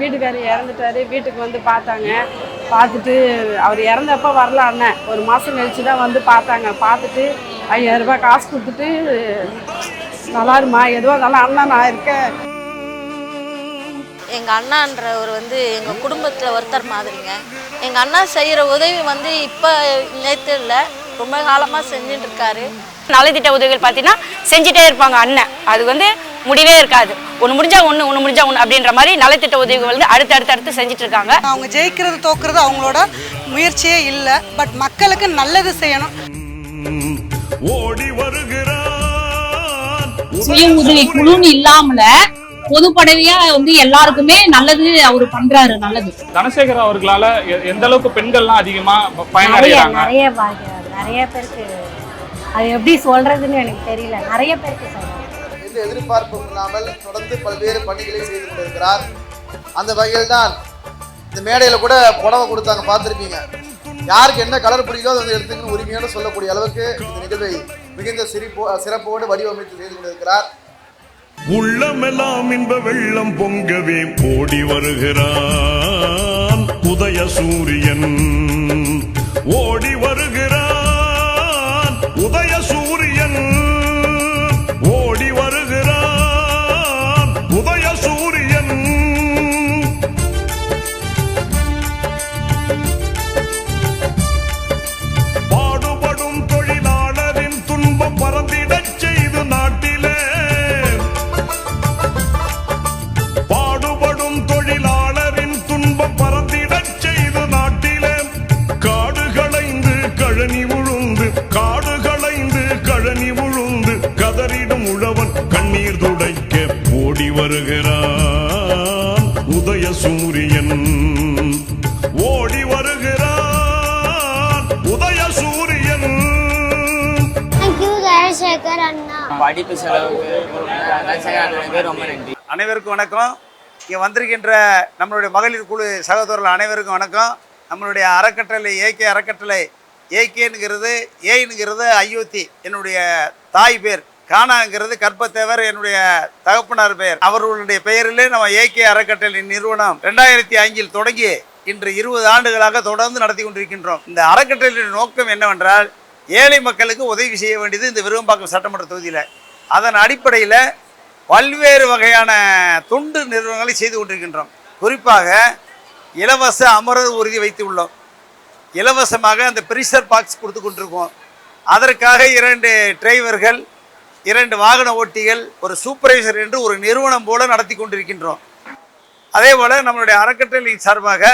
வீட்டுக்காரர் இறந்துட்டாரு வீட்டுக்கு வந்து பார்த்தாங்க. பார்த்துட்டு அவர் இறந்தப்ப வரல அண்ணன் ஒரு மாதம் கழிச்சு தான் வந்து பார்த்தாங்க. பார்த்துட்டு ஐயாயிரம் ரூபாய் காசு கொடுத்துட்டு நல்லா இருமா எதுவாக இருந்தாலும் அண்ணன் நான் இருக்கேன். எங்கள் அண்ணான்றவர் வந்து எங்கள் குடும்பத்தில் ஒருத்தர் மாதிரிங்க. எங்கள் அண்ணா செய்கிற உதவி வந்து இப்போ நேற்று இல்லை ரொம்ப காலமாக செஞ்சுட்டு இருக்காரு. நலத்திட்ட உதவிகள் பார்த்தீங்கன்னா செஞ்சுட்டே இருப்பாங்க அண்ணன். அது வந்து முடிவே இருக்காது. ஒன்று முடிஞ்சா ஒன்று ஒன்று முடிஞ்சா ஒன்று அப்படின்ற மாதிரி நலத்திட்ட உதவிகள் வந்து அடுத்து அடுத்து அடுத்து செஞ்சுட்டு இருக்காங்க. அவங்க ஜெயிக்கிறது தோக்குறது அவங்களோட முயற்சியே இல்லை. பட் மக்களுக்கு நல்லது செய்யணும். ஓடி வருகிறான். சுய உதவி குழுன்னு இல்லாமல பொதுப்படவையா வந்து எல்லாருக்குமே நல்லது அவரு பண்றாரு நல்லது. தனசேகர் அவர்களால எந்த அளவுக்கு பெண்கள்லாம் அதிகமா ப- நிறைய பயனடைகிறாங்க? நிறைய பேருக்கு அது எப்படி சொல்றதுன்னு எனக்கு தெரியல. நிறைய பேருக்கு சொல்றாங்க எந்த எதிர்பார்ப்பும் இல்லாமல் தொடர்ந்து பல்வேறு பணிகளை செய்து கொண்டிருக்கிறார். அந்த வகையில் தான் இந்த மேடையில் கூட புடவை கொடுத்தாங்க பார்த்துருப்பீங்க. யாருக்கு என்ன கலர் பிடிக்கோ அதை வந்து எடுத்துக்கணும் உரிமையோடு சொல்லக்கூடிய அளவுக்கு இந்த நிகழ்வை மிகுந்த சிரிப்போ சிறப்போடு வடிவமைத்து செய்து கொண்டிருக்கிறார். உள்ளமெல்லாம் இன்ப வெள்ளம் பொங்கவே ஓடி வருகிறான் உதய சூரியன். ஓடி வருகிறான் உதய சூரியன் படிப்பு செலவுக்கு ரொம்ப நன்றி. அனைவருக்கும் வணக்கம். இங்கே வந்திருக்கின்ற நம்மளுடைய மகளிர் குழு சகோதரர்கள் அனைவருக்கும் வணக்கம். நம்மளுடைய அறக்கட்டளை ஏகே அறக்கட்டளை ஏகேனுங்கிறது ஏனுங்கிறது அயோத்தி என்னுடைய தாய் பேர். கானாங்கிறது கற்பத்தேவர் என்னுடைய தகப்பனார் பெயர். அவர்களுடைய பெயரிலே நம்ம ஏகே அறக்கட்டளை நிறுவனம் ரெண்டாயிரத்தி அஞ்சில் தொடங்கி இன்று இருபது ஆண்டுகளாக தொடர்ந்து நடத்தி கொண்டிருக்கின்றோம். இந்த அறக்கட்டளையின் நோக்கம் என்னவென்றால் ஏழை மக்களுக்கு உதவி செய்ய வேண்டியது இந்த விருகம்பாக்கம் சட்டமன்ற தொகுதியில். அதன் அடிப்படையில் பல்வேறு வகையான தொண்டு நிறுவனங்களை செய்து கொண்டிருக்கின்றோம். குறிப்பாக இலவச அமரர் உறுதி வைத்து உள்ளோம். இலவசமாக அந்த பிரிசர் பாக்ஸ் கொடுத்து கொண்டிருக்கோம். அதற்காக இரண்டு டிரைவர்கள் இரண்டு வாகன ஓட்டிகள் ஒரு சூப்பர்வைசர் என்று ஒரு நிறுவனம் போல நடத்தி கொண்டிருக்கின்றோம். அதே போல் நம்மளுடைய அறக்கட்டளையின் சார்பாக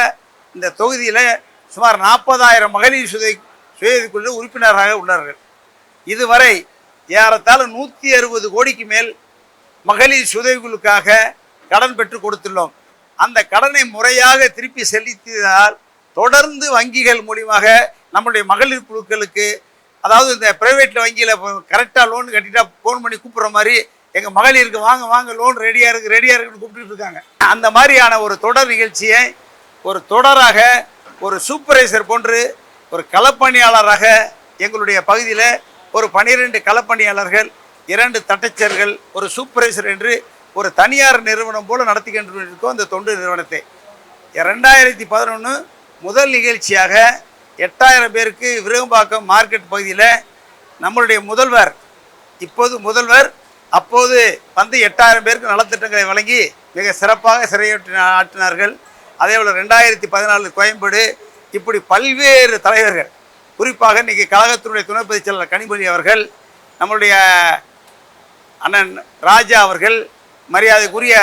இந்த தொகுதியில் சுமார் நாற்பதாயிரம் மகளிர் சுதை சுயக்குழு உறுப்பினராக உள்ளார்கள். இதுவரை ஏறத்தாழ நூற்றி அறுபது கோடிக்கு மேல் மகளிர் சுதவிகளுக்காக கடன் பெற்று கொடுத்துள்ளோம். அந்த கடனை முறையாக திருப்பி செலுத்தியதால் தொடர்ந்து வங்கிகள் மூலியமாக நம்முடைய மகளிர் குழுக்களுக்கு அதாவது இந்த பிரைவேட்டில் வங்கியில் கரெக்டாக லோன் கட்டிட்டா ஃபோன் பண்ணி கூப்பிட்ற மாதிரி எங்கள் மகளிருக்கு வாங்க வாங்க லோன் ரெடியாக இருக்குது ரெடியாக இருக்குன்னு கூப்பிட்டுட்டு இருக்காங்க. அந்த மாதிரியான ஒரு தொடர் நிகழ்ச்சியை ஒரு தொடராக ஒரு சூப்பர்வைசர் போன்று ஒரு களப்பணியாளராக எங்களுடைய பகுதியில் ஒரு பனிரெண்டு களப்பணியாளர்கள் இரண்டு தட்டச்சர்கள் ஒரு சூப்பர்வைசர் என்று ஒரு தனியார் நிறுவனம் போல் நடத்தி இருக்கோம் அந்த தொண்டு நிறுவனத்தை. ரெண்டாயிரத்தி பதினொன்று முதல் நிகழ்ச்சியாக எட்டாயிரம் பேருக்கு விருகம்பாக்கம் மார்க்கெட் பகுதியில் நம்மளுடைய முதல்வர் இப்போது முதல்வர் அப்போது வந்து எட்டாயிரம் பேருக்கு நலத்திட்டங்களை வழங்கி மிக சிறப்பாக சிறையாற்றி ஆற்றினார்கள். அதே போல் ரெண்டாயிரத்தி பதினாலு கோயம்பேடு இப்படி பல்வேறு தலைவர்கள் குறிப்பாக இன்றைக்கி கழகத்தினுடைய துணை பொதுச் செயலாளர் கனிமொழி அவர்கள் நம்மளுடைய அண்ணன் ராஜா அவர்கள் மரியாதைக்குரிய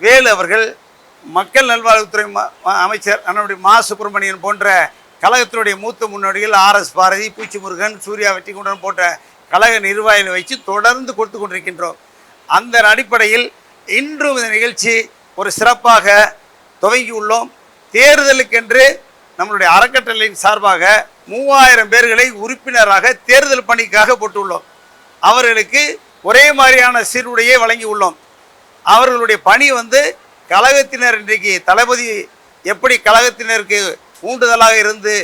வேலு அவர்கள் மக்கள் நல்வாழ்வுத்துறை ம- அமைச்சர் அண்ணனுடைய மா. சுப்பிரமணியன் போன்ற கழகத்தினுடைய மூத்த முன்னோடிகள் ஆர்எஸ் பாரதி பூச்சி முருகன் சூர்யா வெற்றிகுண்டன் போன்ற கழக நிர்வாகிகளை வச்சு தொடர்ந்து கொடுத்து கொண்டிருக்கின்றோம். அந்த அடிப்படையில் இன்றும் இந்த நிகழ்ச்சி ஒரு சிறப்பாக துவங்கி உள்ளோம் தேர்தலுக்கென்று நம்மளுடைய அறக்கட்டளையின் சார்பாக மூவாயிரம் பேர்களை உறுப்பினராக தேர்தல் பணிக்காக போட்டுள்ளோம். அவர்களுக்கு ஒரே மாதிரியான சீருடையை வழங்கி உள்ளோம் அவர்களுடைய பணி வந்து கழகத்தினர் இன்றைக்கு தளபதி எப்படி கழகத்தினருக்கு ஊண்டுதலாக இருந்து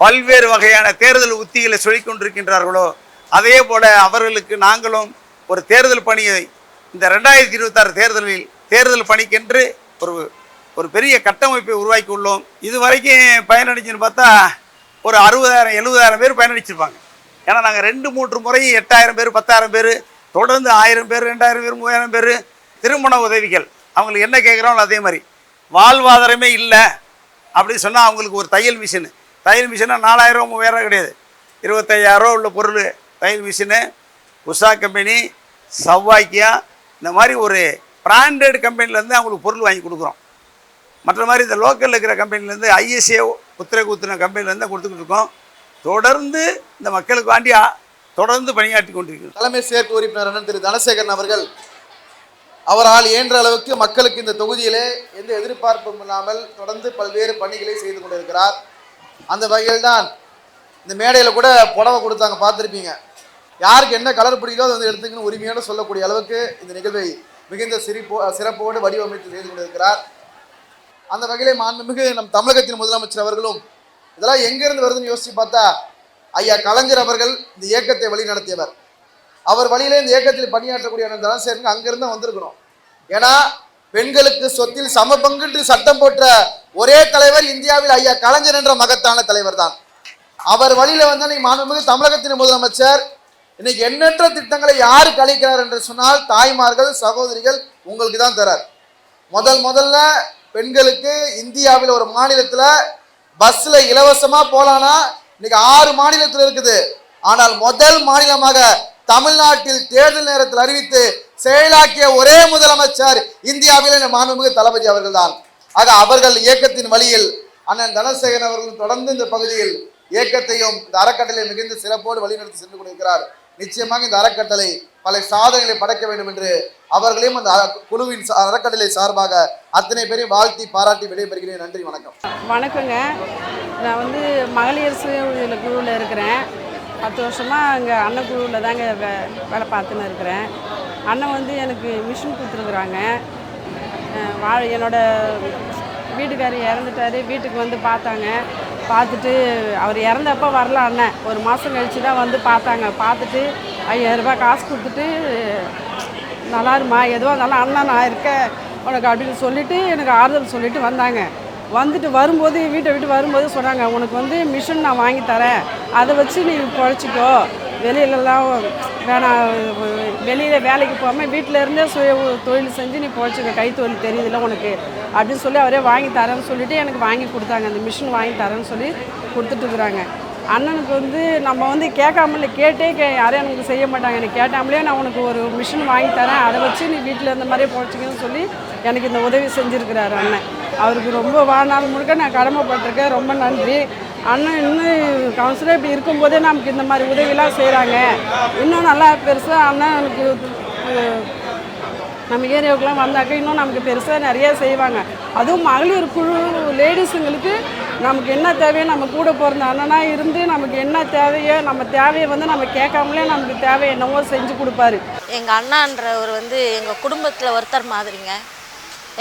பல்வேறு வகையான தேர்தல் உத்திகளை சொல்லிக் கொண்டிருக்கின்றார்களோ அதே போல அவர்களுக்கு நாங்களும் ஒரு தேர்தல் பணியை இந்த ரெண்டாயிரத்தி இருபத்தாறு தேர்தலில் தேர்தல் பணிக்கென்று ஒரு ஒரு பெரிய கட்டமைப்பை உருவாக்கி உள்ளோம் இது வரைக்கும் பயனடைஞ்சுன்னு பார்த்தா ஒரு அறுபதாயிரம் எழுபதாயிரம் பேர் பயனடிச்சிருப்பாங்க. ஏன்னா நாங்கள் ரெண்டு மூன்று முறை எட்டாயிரம் பேர் பத்தாயிரம் பேர் தொடர்ந்து ஆயிரம் பேர் ரெண்டாயிரம் பேர் மூவாயிரம் பேர் திருமண உதவிகள். அவங்களுக்கு என்ன கேட்குறாங்களோ அதே மாதிரி. வாழ்வாதாரமே இல்லை அப்படின்னு சொன்னால் அவங்களுக்கு ஒரு தையல் மிஷின். தையல் மிஷினா நாலாயிரம் மூவாயிரம் கிடையாது. இருபத்தையாயிரம் உள்ள பொருள் தையல் மிஷினு உஷா கம்பெனி சவ்வாக்கியா இந்த மாதிரி ஒரு பிராண்டட் கம்பெனிலேருந்து அவங்களுக்கு பொருள் வாங்கி கொடுக்குறோம். மற்ற மாதிரி இந்த லோக்கலில் இருக்கிற கம்பெனிலேருந்து ஐஎஸ்ஏ உத்தரவு குத்துன கம்பெனிலேருந்து கொடுத்துக்கிட்டு இருக்கோம். தொடர்ந்து இந்த மக்களுக்கு வேண்டி தொடர்ந்து பணியாற்றி கொண்டிருக்கிறோம். தலைமை செயற்கு உறுப்பினர் அண்ணன் திரு தனசேகரன் அவர்கள் அவரால் இயன்ற அளவுக்கு மக்களுக்கு இந்த தொகுதியிலே எந்த எதிர்பார்ப்பும் இல்லாமல் தொடர்ந்து பல்வேறு பணிகளை செய்து கொண்டிருக்கிறார். அந்த வகையில் தான் இந்த மேடையில் கூட புடவை கொடுத்தாங்க பார்த்துருப்பீங்க. யாருக்கு என்ன கலர் பிடிக்கோ அதை வந்து எடுத்துக்கணும் உரிமையோடு சொல்லக்கூடிய அளவுக்கு இந்த நிகழ்வை மிகுந்த சிரிப்போ சிறப்போடு வடிவமைத்து செய்து கொண்டிருக்கிறார். அந்த வகையிலே மாண்புமிகு நம் தமிழகத்தின் முதலமைச்சர் அவர்களும் இதெல்லாம் எங்கேருந்து வருதுன்னு யோசிச்சு பார்த்தா ஐயா கலைஞர் அவர்கள் இந்த இயக்கத்தை வழி நடத்தியவர். அவர் வழியிலே இந்த இயக்கத்தில் பணியாற்றக்கூடிய அண்ணன் தனசேகரன் அங்கிருந்து வந்திருக்கிறோம். ஏன்னா பெண்களுக்கு சொத்தில் சம பங்குன்று சட்டம் போட்ட ஒரே தலைவர் இந்தியாவில் ஐயா கலைஞர் என்ற மகத்தான தலைவர் தான் அவர் வழியில வந்து இன்னைக்கு மாண்புமிகு தமிழகத்தின் முதலமைச்சர் இன்னைக்கு எண்ணற்ற திட்டங்களை யார் கழிக்கிறார் என்று சொன்னால் தாய்மார்கள் சகோதரிகள் உங்களுக்கு தான் தரார். முதல் முதல்ல பெண்களுக்கு இந்தியாவில் ஒரு மாநிலத்தில் பஸ்ஸில் இலவசமாக போகலான்னா இன்னைக்கு ஆறு மாநிலத்தில் இருக்குது. ஆனால் முதல் மாநிலமாக தமிழ்நாட்டில் தேர்தல் நேரத்தில் அறிவித்து செயலாக்கிய ஒரே முதலமைச்சர் இந்தியாவில் மாண்புமிகு தளபதி அவர்கள்தான். ஆக அவர்கள் இயக்கத்தின் வழியில் அண்ணன் தனசேகரன் அவர்கள் தொடர்ந்து இந்த பகுதியில் இயக்கத்தையும் இந்த அறக்கட்டளை மிகுந்த சிறப்போடு வழிநடத்தி சென்று கொண்டிருக்கிறார். நிச்சயமாக இந்த அறக்கட்டளை பல சாதனைகளை படைக்க வேண்டும் என்று அவர்களையும் அந்த குழுவின் அறக்கட்டளை சார்பாக அத்தனை பேரையும் வாழ்த்தி பாராட்டி விடைபெறுகிறேன். நன்றி வணக்கம். வணக்கங்க. நான் வந்து மகளிர் சுய குழுவில் இருக்கிறேன். பத்து வருஷமாக அங்கே அண்ணன் குழுவில் தாங்க வே வேலை பார்த்துன்னு இருக்கிறேன். அண்ணன் வந்து எனக்கு மிஷின் கொடுத்துருக்குறாங்க. வா என்னோட வீட்டுக்காரர் இறந்துட்டாரு. வீட்டுக்கு வந்து பார்த்தாங்க. பார்த்துட்டு அவர் இறந்தப்போ வரல அண்ணன். ஒரு மாதம் கழிச்சு தான் வந்து பார்த்தாங்க. பார்த்துட்டு ஐயாயிரரூபா காசு கொடுத்துட்டு நல்லா இருமா எதுவாக இருந்தாலும் அண்ணா நான் இருக்கேன் உனக்கு அப்படின்னு சொல்லிட்டு எனக்கு ஆறுதல் சொல்லிட்டு வந்தாங்க. வந்துட்டு வரும்போது வீட்டை விட்டு வரும்போது சொன்னாங்க உனக்கு வந்து மிஷின் நான் வாங்கி தரேன். அதை வச்சு நீ பொழைச்சிக்கோ. வெளியிலலாம் வேணாம் வெளியில் வேலைக்கு போகாமல் வீட்டில் இருந்தே சுய தொழில் செஞ்சு நீ பொழைச்சிக்க. கைத்தொழில் தெரியுதுல்ல உனக்கு அப்படின்னு சொல்லி அவரே வாங்கி தரேன்னு சொல்லிட்டு எனக்கு வாங்கி கொடுத்தாங்க. அந்த மிஷின் வாங்கி தரேன்னு சொல்லி கொடுத்துட்டு இருக்கிறாங்க. அண்ணனுக்கு வந்து நம்ம வந்து கேட்காமல கேட்டே கே யாரும் எனக்கு செய்ய மாட்டாங்க. எனக்கு கேட்டாமலே நான் உனக்கு ஒரு மிஷின் வாங்கி தரேன். அதை வச்சு நீ வீட்டில் இருந்த மாதிரியே பொழைச்சிக்கணும்னு சொல்லி எனக்கு இந்த உதவி செஞ்சுருக்கிறாரு அண்ணன். அவருக்கு ரொம்ப வாழ்நாள் முழுக்க நான் கடமைப்பட்டிருக்கேன். ரொம்ப நன்றி. அண்ணன் இன்னும் கவுன்சிலர் இப்படி இருக்கும்போதே நமக்கு இந்த மாதிரி உதவிலாம் செய்கிறாங்க இன்னும் நல்லா பெருசாக அண்ணனுக்கு நம்ம ஏரியாவுக்குலாம் வந்தாக்க இன்னும் நமக்கு பெருசாக நிறையா செய்வாங்க. அதுவும் மகளிர் குழு லேடிஸுங்களுக்கு நமக்கு என்ன தேவையோ நம்ம கூட பிறந்த அண்ணனாக இருந்து நமக்கு என்ன தேவையோ நம்ம தேவையை வந்து நம்ம கேட்காமலே நமக்கு தேவை என்னவோ செஞ்சு கொடுப்பாரு. எங்கள் அண்ணான்றவர் வந்து எங்கள் குடும்பத்தில் ஒருத்தர் மாதிரிங்க.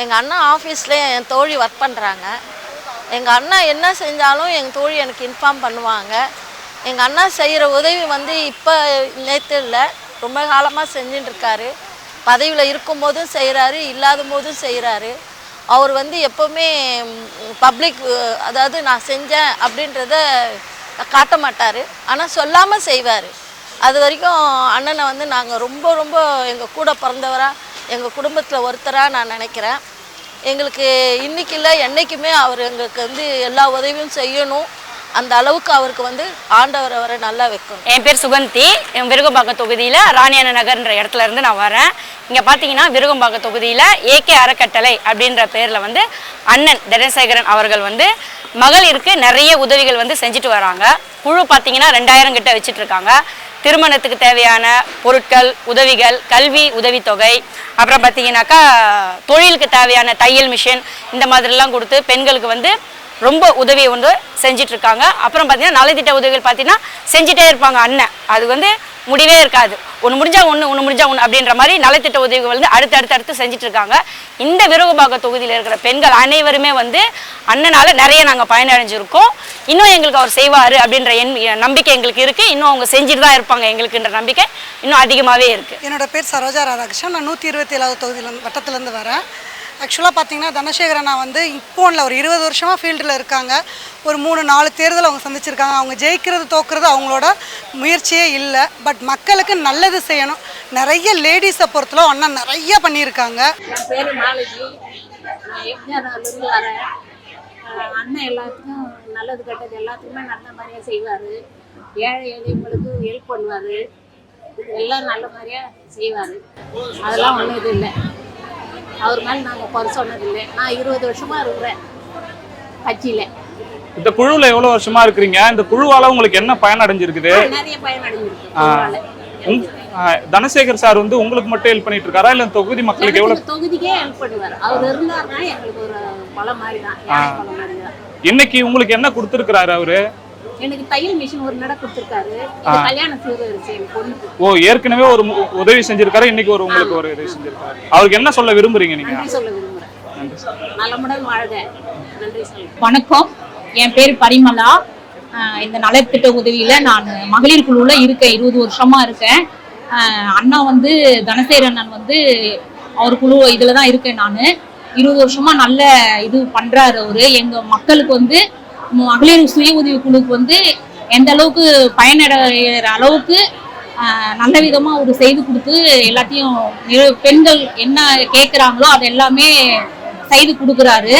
எங்கள் அண்ணா ஆஃபீஸில் என் தோழி ஒர்க் பண்ணுறாங்க எங்கள் அண்ணா என்ன செஞ்சாலும் எங்கள் தோழி எனக்கு இன்ஃபார்ம் பண்ணுவாங்க. எங்கள் அண்ணா செய்கிற உதவி வந்து இப்போ நேற்று இல்லை ரொம்ப காலமாக செஞ்சுட்டு இருக்காரு. பதவியில் இருக்கும்போதும் செய்கிறாரு இல்லாத போதும் செய்கிறாரு அவர் வந்து எப்போவுமே பப்ளிக் அதாவது நான் செஞ்சேன் அப்படின்றத காட்ட மாட்டார். ஆனால் சொல்லாமல் செய்வார். அது வரைக்கும் அண்ணனை வந்து நாங்கள் ரொம்ப ரொம்ப எங்கள் கூட பிறந்தவராக எங்கள் குடும்பத்தில் ஒருத்தராக நான் நினைக்கிறேன். எங்களுக்கு இன்னைக்கு இல்லை என்றைக்குமே அவர் எங்களுக்கு வந்து எல்லா உதவியும் செய்யணும். அந்த அளவுக்கு அவருக்கு வந்து ஆண்டவர் அவரை நல்லா வைக்கணும். என் பேர் சுகந்தி. என் விருகம்பாக்கம் தொகுதியில் ராணியான நகர்ன்ற இடத்துல இருந்து நான் வரேன். இங்கே பார்த்தீங்கன்னா விருகம்பாக்க தொகுதியில் ஏகே அறக்கட்டளை அப்படின்ற பேரில் வந்து அண்ணன் தனசேகரன் அவர்கள் வந்து மகளிருக்கு நிறைய உதவிகள் வந்து செஞ்சுட்டு வராங்க. குழு பார்த்தீங்கன்னா ரெண்டாயிரம் கிட்ட வச்சுட்டு இருக்காங்க. திருமணத்துக்கு தேவையான பொருட்கள் உதவிகள் கல்வி உதவித்தொகை அப்புறம் பார்த்தீங்கன்னாக்கா தொழிலுக்கு தேவையான தையல் மிஷின் இந்த மாதிரிலாம் கொடுத்து பெண்களுக்கு வந்து ரொம்ப உதவியை வந்து செஞ்சிட்ருக்காங்க அப்புறம் பார்த்தீங்கன்னா நலத்திட்ட உதவிகள் பார்த்தீங்கன்னா செஞ்சிட்டே இருப்பாங்க அண்ணன். அது வந்து முடிவே இருக்காது. ஒன்று முடிஞ்சா ஒன்று ஒன்று முடிஞ்சா ஒன்று அப்படின்ற மாதிரி நலத்திட்ட உதவிகள் வந்து அடுத்து அடுத்து அடுத்து செஞ்சுட்டு இருக்காங்க. இந்த விருகபாக தொகுதியில் இருக்கிற பெண்கள் அனைவருமே வந்து அண்ணனால் நிறைய நாங்கள் பயனடைஞ்சிருக்கோம். இன்னும் எங்களுக்கு அவர் செய்வார் அப்படின்ற என் நம்பிக்கை எங்களுக்கு இருக்குது இன்னும் அவங்க செஞ்சுட்டு தான் இருப்பாங்க எங்களுக்குன்ற நம்பிக்கை இன்னும் அதிகமாகவே இருக்குது என்னோட பேர் சரோஜா ராதாகிருஷ்ணன். நான் நூற்றி இருபத்தி ஏழாவது தொகுதியிலேருந்து வட்டத்துலேருந்து வரேன். ஆக்சுவலாக பார்த்தீங்கன்னா தனசேகர் அண்ணா வந்து இப்போ இல்லை ஒரு இருபது வருஷமாக ஃபீல்டில் இருக்காங்க. ஒரு மூணு நாலு தேர்தல் அவங்க சந்திச்சிருக்காங்க. அவங்க ஜெயிக்கிறது தோக்குறது அவங்களோட முயற்சியே இல்லை. பட் மக்களுக்கு நல்லது செய்யணும். நிறைய லேடிஸை பொறுத்தல அண்ணா நிறைய பண்ணியிருக்காங்க. பேர் அண்ணன் எல்லாத்துக்கும் நல்லது கெட்டது எல்லாத்துக்குமே நல்ல மாதிரியாக செய்வார். ஏழை எளியவங்களுக்கு ஹெல்ப் பண்ணுவார். எல்லாம் நல்ல மாதிரியாக செய்வார். அதெல்லாம் ஒன்றும் இது இல்லை. அவர் மேலே நாங்கள் குறை சொன்னதில்லை. நான் இருபது வருஷமாக இருக்கிறேன். கட்சியில். இந்த குழுவுல எவ்வளவு வருஷமா இருக்கிறீங்க? இந்த குழுவால உங்களுக்கு என்ன பயன் அடைஞ்சிருக்குது நிறைய பயன் அடைஞ்சிருக்கு தனசேகர் சார் வந்து உங்களுக்கு மட்டும் ஹெல்ப் பண்ணிட்டு இருக்காரா? இல்ல தொகுதி மக்களுக்கு எவ்வளவு தொகுதிக்கே ஹெல்ப் பண்ணுவார். அவர் இருந்தாருன்னா எங்களுக்கு ஒரு பலம் மாதிரி தான் இன்னைக்கு உங்களுக்கு என்ன கொடுத்துருக்கிறாரு அவரு? எனக்கு தையல் மிஷின் ஒரு நட கொடுத்துருக்காரு. இது கல்யாண சீர்வரிசை ஓ ஏற்கனவே ஒரு உதவி செஞ்சிருக்காரு இன்னைக்கு ஒரு உங்களுக்கு ஒரு உதவி செஞ்சிருக்காரு. அவருக்கு என்ன சொல்ல விரும்புறீங்க நீங்க? நன்றி சொல்ல சார் நலமுடன் வாழ்க. நன்றி சொல்ல வணக்கம். என் பேர் பரிமலா இந்த நலத்திட்ட உதவியில நான் மகளிர் குழுவில் இருக்கேன் இருபது வருஷமா இருக்கேன். ஆஹ் அண்ணா வந்து தனசேகர் அண்ணன் வந்து அவர் குழு இதில் தான் இருக்கேன் நான். இருபது வருஷமா நல்ல இது பண்றாரு அவரு. எங்க மக்களுக்கு வந்து மகளிர் சுய உதவி குழுக்கு வந்து எந்த அளவுக்கு பயனடைகிற அளவுக்கு நல்ல விதமா அவர் செய்து கொடுத்து எல்லாத்தையும் பெண்கள் என்ன கேட்குறாங்களோ அது எல்லாமே செய்து கொடுக்குறாரு.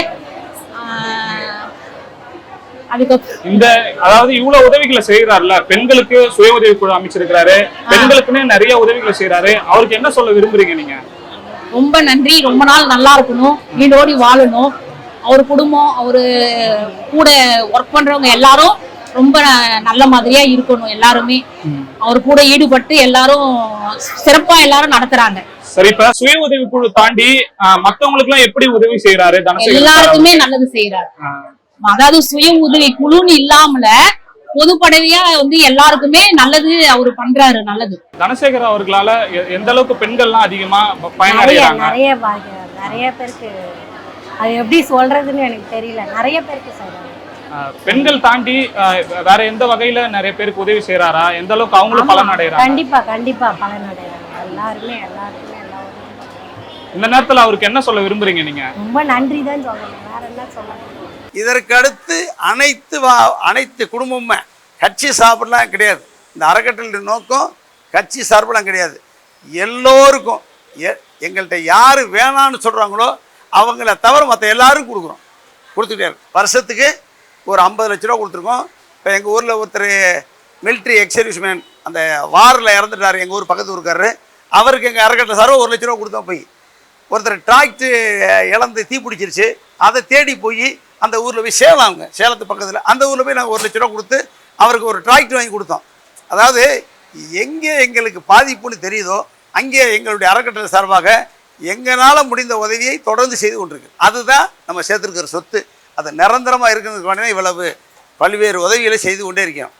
இந்த அதாவது இவ்வளவு உதவிகளை செய்யறாருல பெண்களுக்கு சுய உதவி குழு அமைச்சிருக்கிறாரு பெண்களுக்குன்னே நிறைய உதவிகளை செய்யறாரு அவருக்கு என்ன சொல்ல விரும்புறீங்க நீங்க? ரொம்ப நன்றி ரொம்ப நாள் நல்லா இருக்கணும் நீண்டோடி வாழணும். அவர் குடும்பம் அவரு கூட ஒர்க் பண்றவங்க எல்லாரும் ரொம்ப நல்ல மாதிரியா இருக்கணும் எல்லாருமே. அவர் கூட ஈடுபட்டு எல்லாரும் சிறப்பா எல்லாரும் நடத்துறாங்க. சரி இப்ப சுய உதவி குழு தாண்டி மத்தவங்களுக்கு எல்லாம் எப்படி உதவி செய்யறாரு? எல்லாருக்குமே நல்லது செய்யறாரு அதாவது சுய உதவி குழுன்னு இல்லாமல பொதுப்படவையா வந்து எல்லாருக்குமே நல்லது அவரு பண்றாரு நல்லது. தனசேகர் அவர்களால எந்த அளவுக்கு பெண்கள்லாம் அதிகமா ப- நிறைய நிறைய பேருக்கு அது எப்படி சொல்றதுன்னு எனக்கு தெரியல. நிறைய பேருக்கு பெண்கள் தாண்டி வேற எந்த வகையில நிறைய பேருக்கு உதவி செய்யறாரா எந்த அளவுக்கு அவங்களும் பலன் அடைகிறாங்க கண்டிப்பா கண்டிப்பா பலன் அடைகிறாங்க எல்லாருமே எல்லாருக்குமே. இந்த நேரத்துல அவருக்கு என்ன சொல்ல விரும்புறீங்க நீங்க? ரொம்ப நன்றி தான் சொல்லணும் வேற என்ன சொல்லணும் இதற்கு அடுத்து அனைத்து வா அனைத்து குடும்பமுமே கட்சி சார்பெல்லாம் கிடையாது. இந்த அறக்கட்டளை நோக்கம் கட்சி சார்பெல்லாம் கிடையாது. எல்லோருக்கும் எ எங்கள்கிட்ட யார் வேணான்னு சொல்கிறாங்களோ அவங்கள தவிர மற்ற எல்லாரும் கொடுக்குறோம். கொடுத்துக்கிட்டே வருஷத்துக்கு ஒரு ஐம்பது லட்ச ரூபா கொடுத்துருக்கோம். இப்போ எங்கள் ஊரில் ஒருத்தர் மிலிட்ரி எக்ஸர்விஸ்மேன் அந்த வாரில் இறந்துட்டார். எங்கள் ஊர் பக்கத்து ஊருக்காரரு. அவருக்கு எங்கள் அறக்கட்டளை சார்பாக ஒரு லட்ச ரூபா கொடுத்தோம் போய். ஒருத்தர் டிராக்டு இழந்து தீ பிடிச்சிருச்சு. அதை தேடி போய் அந்த ஊரில் போய் சேலம் அவங்க சேலத்து பக்கத்தில். அந்த ஊரில் போய் நாங்கள் ஒரு லட்ச ரூபா கொடுத்து அவருக்கு ஒரு டிராக்டர் வாங்கி கொடுத்தோம். அதாவது எங்கே எங்களுக்கு பாதிப்புன்னு தெரியுதோ அங்கே எங்களுடைய அறக்கட்டளை சார்பாக எங்களால் முடிந்த உதவியை தொடர்ந்து செய்து கொண்டிருக்கு. அதுதான் நம்ம சேர்த்துருக்கிற சொத்து. அது நிரந்தரமாக இருக்கிறதுக்கு வேண்டிய இவ்வளவு பல்வேறு உதவிகளை செய்து கொண்டே இருக்கோம்